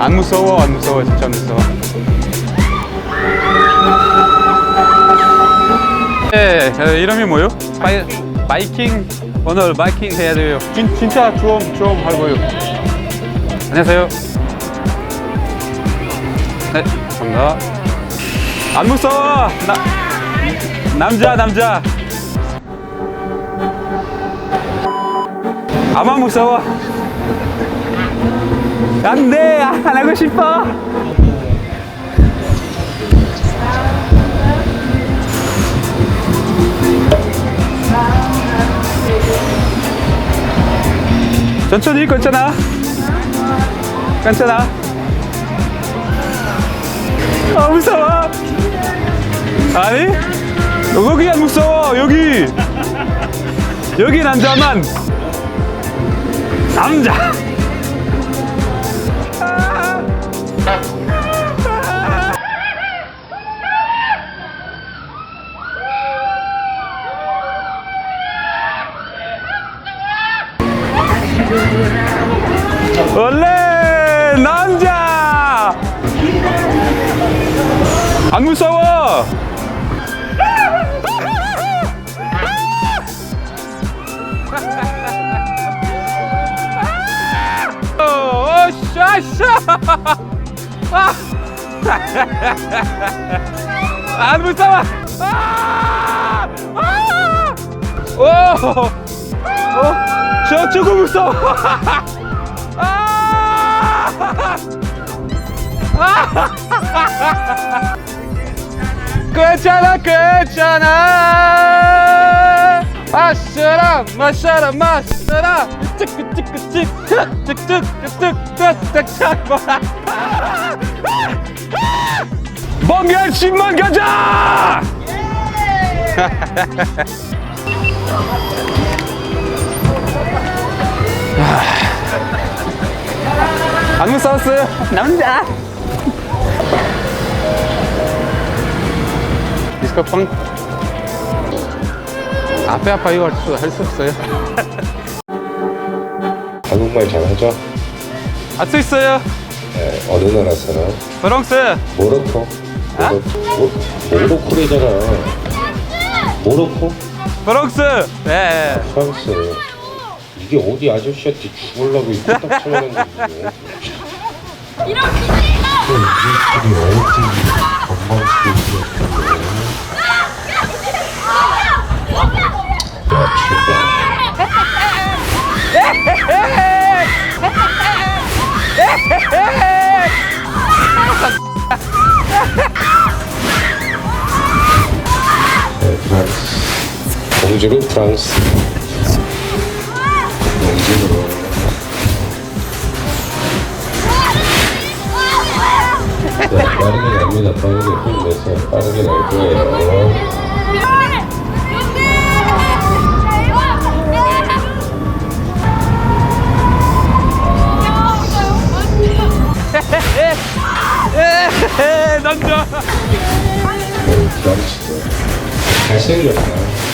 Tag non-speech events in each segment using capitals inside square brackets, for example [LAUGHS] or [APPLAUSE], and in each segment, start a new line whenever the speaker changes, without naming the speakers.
안 무서워 안 무서워 진짜 안 무서워. 예, 어, 이름이 뭐요? 바이, 바이킹 오늘 바이킹 해야 돼요. 진, 진짜 좀좀 하고요. 안녕하세요. 네 감사합니다. 안 무서워! 나, 남자 남자. 아마 무서워 안 돼! 안 하고 싶어! 천천히 괜찮아? 괜찮아? 아 무서워! 아니? 여기 안 무서워 여기! 여기 남자만! 남자 원래 남자 안 무서워 오. 안 무서워 아! 아! 오! 어? 저쪽은 무서워 아! 괜찮아 괜찮아. 마셔라 마셔라 마셔라. 찌끄찌끄찌끄찌끄찌끄찌끄찌끄 멍게 집만 가자 안 무서웠어요. 남자 디스코 펑. 앞에 아파요 할수 할수 없어요. [LAUGHS]
한국말 잘하죠?
할수 있어요.
네, 어느 나라 사람?
프랑스.
모로코?
아?
모로, 모로코래잖아. 모로코?
프랑스. 네.
프랑스 이게 어디 아저씨한테 죽으려고 이거 딱 쳐놓은 거지. 이렇게 어디 네, 프랑스 [LAUGHS] 공주는 프랑스 네, 빠르게 납니다 빠르게 힘내서 빠르게 날 거예요
남자
네, 프랑스도 잘생겼다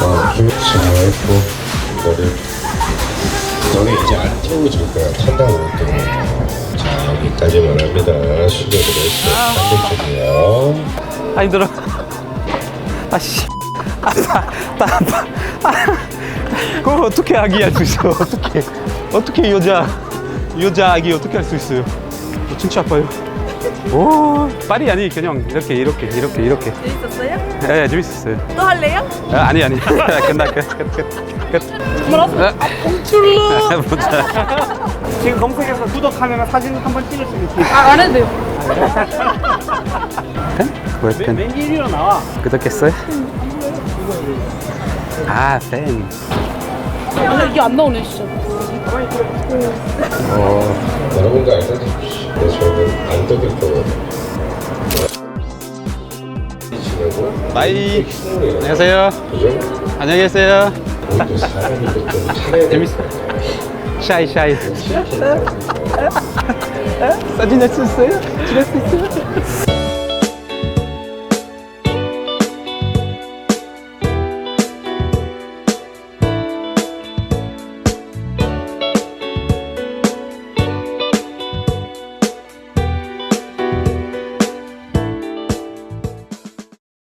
어, 잘했고 이거를 너네 이제 안 태워줄 거야. 탄다고 했더니 자 여기까지만 합니다. 수고들 했어. 반대쪽이요.
아 힘들어 아씨. 아파 나 아파 아, 그걸 어떻게 아기 할 수 있어? 어떻게? 어떻게 여자 여자 아기 어떻게 할 수 있어요? 어, 진짜 아파요 오 빨리 아니 그냥 이렇게 이렇게 이렇게 이렇게
재밌었어요?
예 재밌었어요
또 할래요?
아, 아니 아니 [LAUGHS] 끝나 끝끝끝끝
뭐라고? 봉출루
지금 검색해서 구독하면 사진 한번 찍을 수 기회.
아, 안 해도 돼요
웹펜
맨 1위로 나와.
구독했어요? 아 팬.
아, 이게 안 나오네 진짜
어 여러분도 알다시피 저는 안 뜯을 거
바이. 안녕하세요. 안녕히 계세요. [LAUGHS] 재밌어. 샤이 샤이. [LAUGHS] 사진 할수 있어요? 찍을 수 있어요?